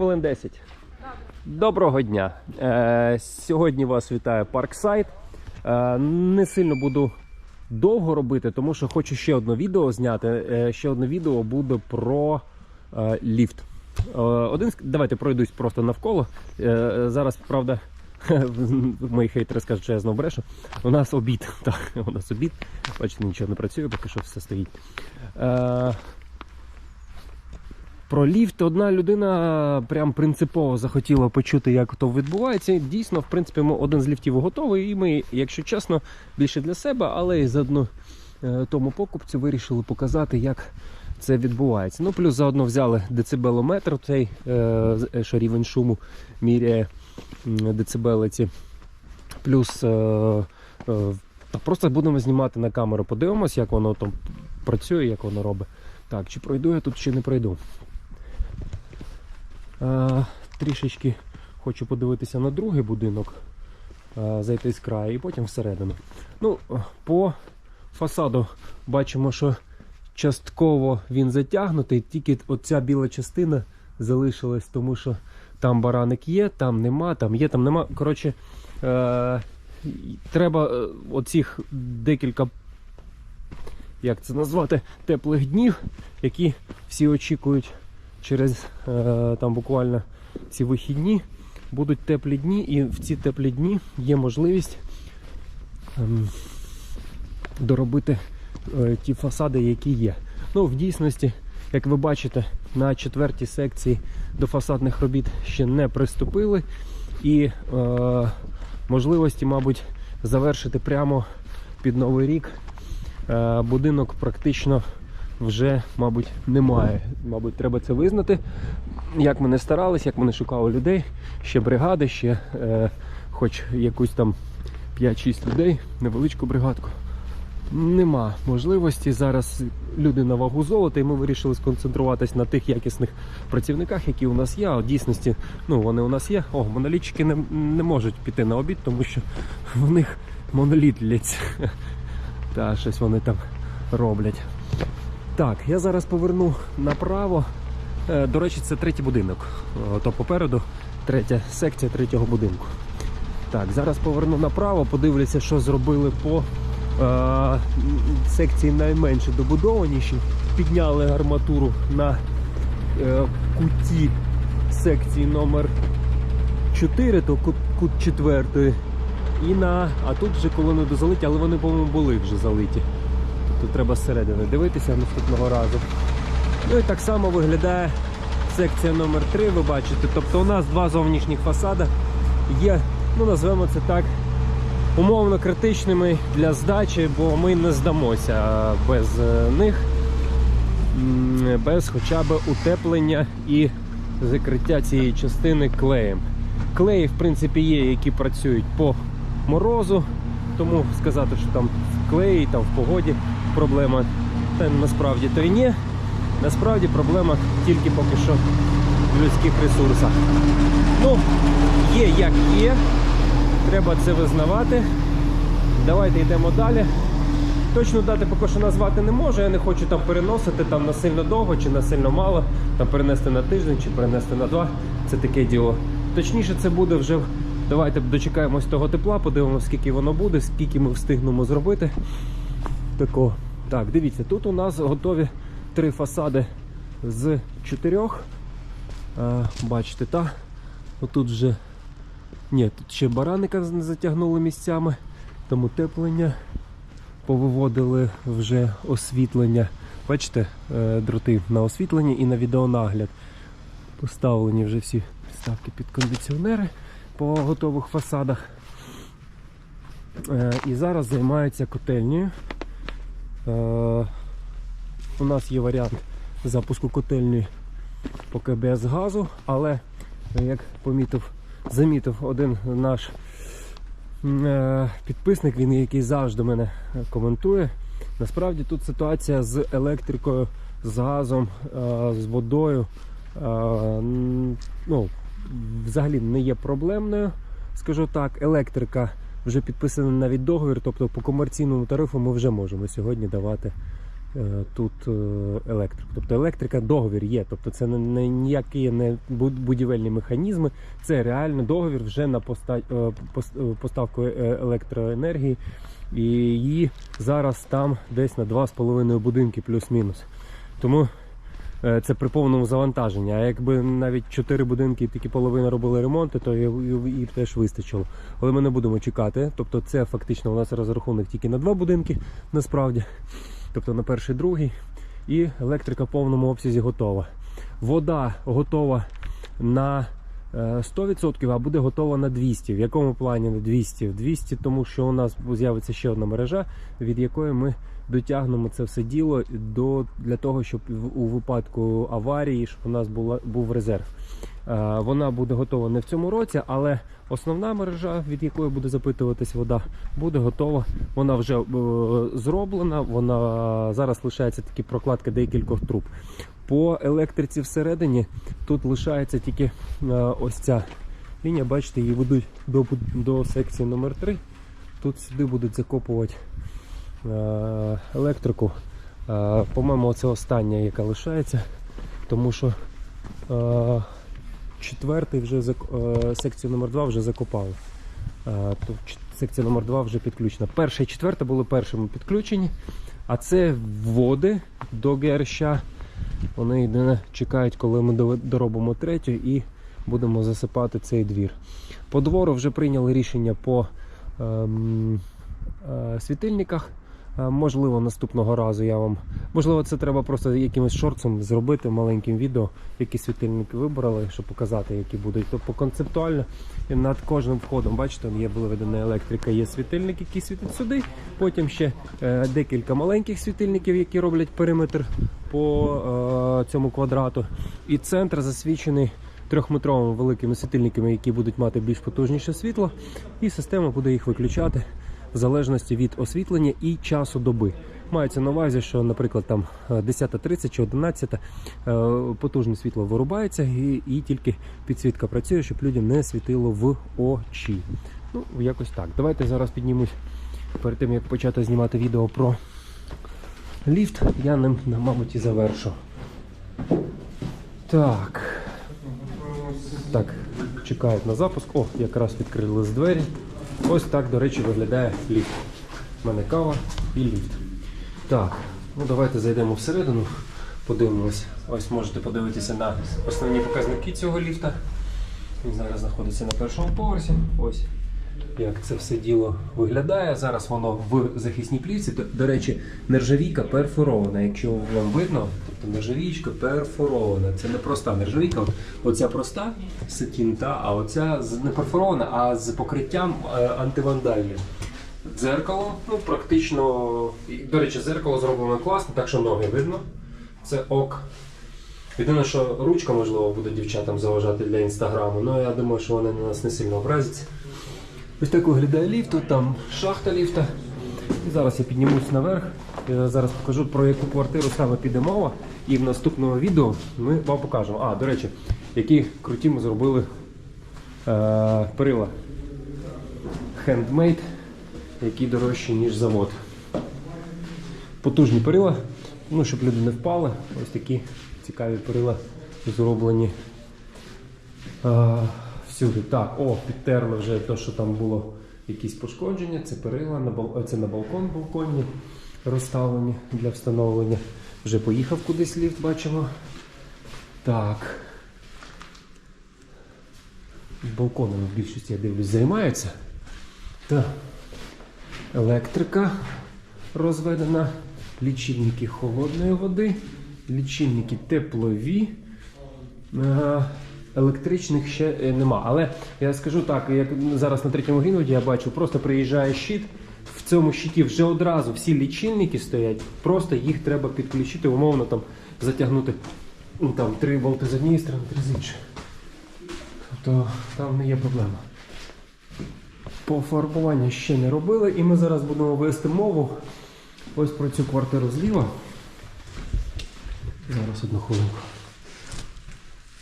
Хвилин 10. Доброго дня. Е, сьогодні вас вітає Парксайд. Е, не сильно буду довго робити, тому що хочу ще одне відео зняти. Е, ще одне відео буде про ліфт. Один, з- давайте пройдусь просто навколо. Зараз, правда, мої хейтери скажуть, що я знов брешу. У нас обід. Так, у нас обід. Бачите, нічого не працює, поки що все стоїть. Про ліфт одна людина прям принципово захотіла почути, як то відбувається. Дійсно, в принципі, ми один з ліфтів готовий, і ми, якщо чесно, більше для себе, але і заодно е, тому покупцю вирішили показати, як це відбувається. Ну, плюс заодно взяли децибелометр, цей е, е, що рівень шуму міряє м, децибели ці. Плюс та просто будемо знімати на камеру, подивимось, як воно там працює, як воно робить. Так, чи пройду я тут, чи не пройду. Е, трішечки хочу подивитися на другий будинок, е, зайти з краю і потім всередину. Ну, по фасаду бачимо, що частково він затягнутий, тільки оця біла частина залишилась, тому що там бараник є, там нема, там є, там нема. Коротше, е, треба оцих декілька, як це назвати, теплих днів, які всі очікують через е, там буквально ці вихідні. Будуть теплі дні, і в ці теплі дні є можливість ем, доробити е, ті фасади, які є. Ну, в дійсності, як ви бачите, на четвертій секції до фасадних робіт ще не приступили, і е, можливості, мабуть, завершити прямо під новий рік. Е, будинок практично вже, мабуть, немає. Мабуть, треба це визнати. Як ми не старались, як ми не шукали людей, ще бригади, ще е, хоч якусь там 5-6 людей, невеличку бригадку. Нема можливості. Зараз люди на вагу золота, і ми вирішили сконцентруватись на тих якісних працівниках, які у нас є. А в дійсності, ну вони у нас є. О, монолітчики не, не можуть піти на обід, тому що в них моноліт лється. Та щось вони там роблять. Так, я зараз поверну направо. Е, До речі, це третій будинок. О, То попереду третя секція третього будинку. Так, зараз поверну направо, подивлюся, що зробили по е, секції найменше добудованіші. Підняли арматуру на е, куті секції номер 4, то кут, кут 4. І на. А тут вже колони дозалиті, але вони, по-моєму, були вже залиті. Тобто треба зсередини дивитися наступного разу. Ну і так само виглядає секція номер 3 ви бачите. Тобто у нас два зовнішніх фасади є, ну назвемо це так, умовно критичними для здачі, бо ми не здамося без е, них, без хоча б утеплення і закриття цієї частини клеєм. Клеї, в принципі, є, які працюють по морозу, тому сказати, що там в клеї, там в погоді проблема, та насправді то і ні. Насправді проблема тільки поки що в людських ресурсах. Ну, є як є, треба це визнавати. Давайте йдемо далі. Точну дати поки що назвати не можу, я не хочу там переносити там на сильно довго чи на сильно мало, там перенести на тиждень чи перенести на два. Це таке діло. Точніше, це буде вже. Давайте дочекаємось того тепла, подивимося, скільки воно буде, скільки ми встигнемо зробити. Такого. Так, дивіться, тут у нас готові три фасади з чотирьох. Е, бачите, та? Отут вже. Ні, тут ще бараника затягнули місцями, тому теплення повиводили вже освітлення. Бачите, е, дроти на освітлення і на відеонагляд. Поставлені вже всі підставки під кондиціонери по готових фасадах. Е, І зараз займаються котельнею. Е, У нас є варіант запуску котельні поки без газу, але як помітив, замітив один наш е, підписник, він який завжди мене коментує. Насправді тут ситуація з електрикою, з газом, з водою. Ну, взагалі не є проблемною, скажу так. Електрика вже підписана навіть договір, тобто по комерційному тарифу ми вже можемо сьогодні давати е, тут е, електрик. Тобто електрика договір є. Тобто це не, не ніякі не будівельні механізми, це реально договір вже на поста, е, е, поставку е, електроенергії. І її зараз там десь на 2,5 будинки плюс-мінус. Тому це при повному завантаженні. А якби навіть чотири будинки і тільки половина робили ремонти, то їй теж вистачило. Але ми не будемо чекати. Тобто це фактично у нас розрахунок тільки на два будинки насправді. Тобто на перший, другий. І електрика в повному обсязі готова. Вода готова на е, 100%, а буде готова на 200. В якому плані на 200? В 200, тому що у нас з'явиться ще одна мережа, від якої ми дотягнемо це все діло до, для того, щоб у випадку аварії щоб у нас була, був резерв. Е, Вона буде готова не в цьому році, але основна мережа, від якої буде запитуватись вода, буде готова. Вона вже е, зроблена. Вона зараз лишається тільки прокладка декількох труб. По електриці всередині тут лишається тільки е, ось ця лінія. Бачите, її ведуть до, до секції номер 3 Тут сюди будуть закопувати е, електрику. Е, По-моєму, це остання, яка лишається, тому що четвертий вже секцію номер 2 вже закопали. Секція номер 2 вже підключена. Перша і четверта були першими підключені, а це вводи до ГРЩ. Вони єдине чекають, коли ми доробимо третю і будемо засипати цей двір. По двору вже прийняли рішення по ем, е, світильниках. Е, Можливо, наступного разу я вам. Можливо, це треба просто якимось шорцем зробити маленьким відео, які світильники вибрали, щоб показати, які будуть. Тобто концептуально над кожним входом, бачите, є виведена електрика, є світильник, який світить сюди. Потім ще е, декілька маленьких світильників, які роблять периметр по е, цьому квадрату. І центр засвічений трьохметровими великими світильниками, які будуть мати більш потужніше світло, і система буде їх виключати в залежності від освітлення і часу доби. Мається на увазі, що, наприклад, там е, 10.30 чи 11 е, потужне світло вирубається і, і тільки підсвітка працює, щоб людям не світило в очі. Ну, якось так. Давайте зараз піднімусь перед тим, як почати знімати відео про ліфт, я ним, мабуть, і завершу. Так. Так, чекають на запуск. О, якраз відкрили з двері. Ось так, до речі, виглядає ліфт. У мене кава і ліфт. Так, ну давайте зайдемо всередину, подивимось. Ось можете подивитися на основні показники цього ліфта. Він зараз знаходиться на першому поверсі. Ось як це все діло виглядає. Зараз воно в захисній плівці. До, до речі, нержавійка перфорована. Якщо вам видно, тобто нержавійка перфорована. Це не проста нержавійка. Оця проста сатін, та, а оця не перфорована, а з покриттям е, антивандальним. Дзеркало, ну практично. До речі, дзеркало зроблено класно, так що ноги видно. Це ок. Єдине, що ручка, можливо, буде дівчатам заважати для інстаграму, але я думаю, що вони на нас не сильно образяться. Ось так виглядає ліфт, там шахта ліфта. І зараз я піднімусь наверх. Я зараз покажу, про яку квартиру саме піде мова. І в наступному відео ми вам покажемо. А, до речі, які круті ми зробили е, перила. Handmade, які дорожчі, ніж завод. Потужні перила, ну, щоб люди не впали. Ось такі цікаві перила зроблені. А, всюди. Так, о, підтерли вже те, що там було якісь пошкодження. Це перила, на бал... це на балкон балконні розставлені для встановлення. Вже поїхав кудись ліфт, бачимо. Так. Балконом в більшості я дивлюсь, займаються. Так. Електрика розведена, лічильники холодної води, лічильники теплові. Електричних ще е, нема. Але я скажу так, як зараз на третьому грінвуді я бачу, просто приїжджає щит. В цьому щиті вже одразу всі лічильники стоять, просто їх треба підключити, умовно там затягнути ну, там, три болти з однієї сторони, три з іншої. Тобто там не є проблема. Пофарбування ще не робили, і ми зараз будемо вести мову ось про цю квартиру зліва. Зараз одну хвилинку.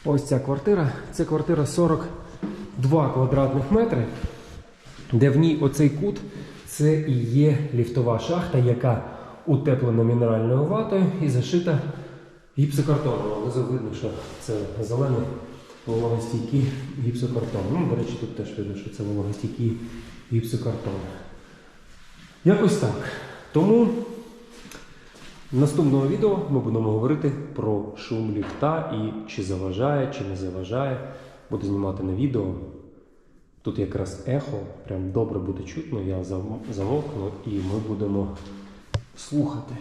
Ось ця квартира. Це квартира 42 квадратних метри, де в ній оцей кут це і є ліфтова шахта, яка утеплена мінеральною ватою і зашита гіпсокартоном. Внизу видно, що це зелений вологостійкий гіпсокартон. Ну, до речі, тут теж видно, що це вологостійкий гіпсокартон. Якось так. Тому в наступному відео ми будемо говорити про шум ліфта і чи заважає, чи не заважає. Буду знімати на відео. Тут якраз ехо, прям добре буде чутно, я замовкну і ми будемо слухати.